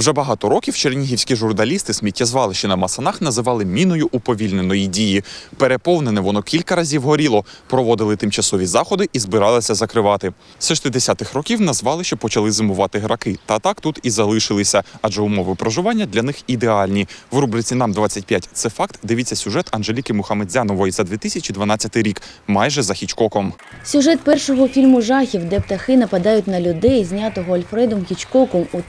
Вже багато років чернігівські журналісти сміттєзвалище на Масанах називали міною уповільненої дії. Переповнене воно кілька разів горіло, проводили тимчасові заходи і збиралися закривати. З 60-х років на звалище почали зимувати граки. Та так тут і залишилися, адже умови проживання для них ідеальні. В рубриці Нам 25 це факт. Дивіться сюжет Анжеліки Мухамедзянової за 2012 рік, майже за Хічкоком. Сюжет першого фільму жахів, де птахи нападають на людей, знятого Альфредом Хічкоком у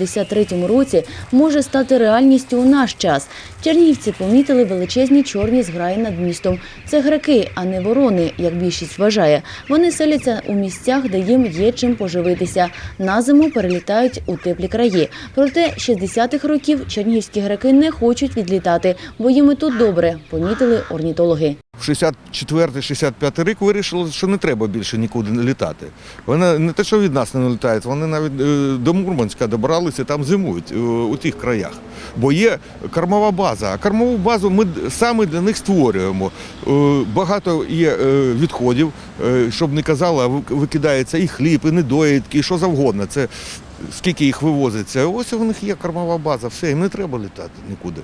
1963 році, може стати реальністю у наш час. Чернігівці помітили величезні чорні зграї над містом. Це граки, а не ворони, як більшість вважає. Вони селяться у місцях, де їм є чим поживитися. На зиму перелітають у теплі краї. Проте 60-х років чернігівські граки не хочуть відлітати, бо їм і тут добре, помітили орнітологи. В 64-65 рік вирішили, що не треба більше нікуди не літати. Вони не те, що від нас не літають, вони навіть е, до Мурманська добралися, там зимують е, у тих краях. Бо є кормова база. А кормову базу ми саме для них створюємо. Е, Багато є відходів, щоб не казали, викидається і хліб, і недоїдки, і що завгодно. Це скільки їх вивозиться. Ось у них є кормова база, все, їм не треба літати нікуди.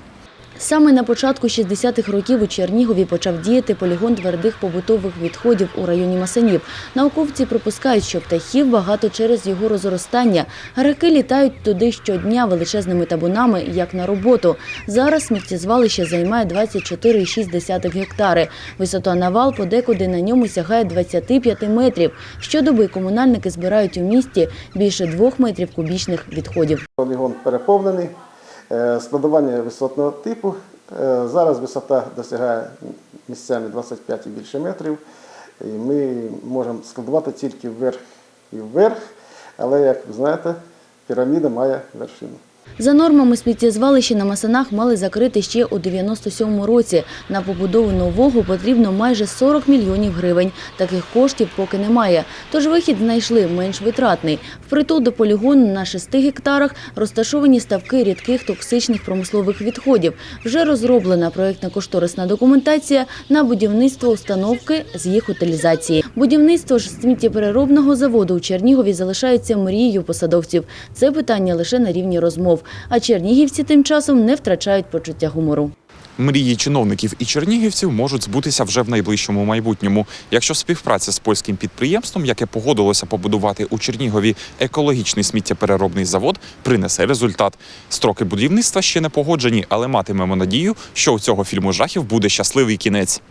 Саме на початку 60-х років у Чернігові почав діяти полігон твердих побутових відходів у районі Масанів. Науковці припускають, що птахів багато через його розростання. Граки літають туди щодня величезними табунами, як на роботу. Зараз сміттєзвалище займає 24,6 гектари. Висота навал подекуди на ньому сягає 25 метрів. Щодоби комунальники збирають у місті більше двох метрів кубічних відходів. Полігон переповнений, складування висотного типу. Е, Зараз висота досягає місцями 25 і більше метрів. І ми можемо складувати тільки вверх і вверх, але, як ви знаєте, піраміда має вершину. За нормами сміттєзвалища на Масанах мали закрити ще у 97-му році. На побудову нового потрібно майже 40 мільйонів гривень. Таких коштів поки немає. Тож вихід знайшли менш витратний. Впритул до полігону на 6 гектарах розташовані ставки рідких токсичних промислових відходів. Вже розроблена проєктно-кошторисна документація на будівництво установки з їх утилізації. Будівництво ж сміттєпереробного заводу у Чернігові залишається мрією посадовців. Це питання лише на рівні розмов. А чернігівці тим часом не втрачають почуття гумору. Мрії чиновників і чернігівців можуть збутися вже в найближчому майбутньому, якщо співпраця з польським підприємством, яке погодилося побудувати у Чернігові екологічний сміттєпереробний завод, принесе результат. Строки будівництва ще не погоджені, але матимемо надію, що у цього фільму жахів буде щасливий кінець.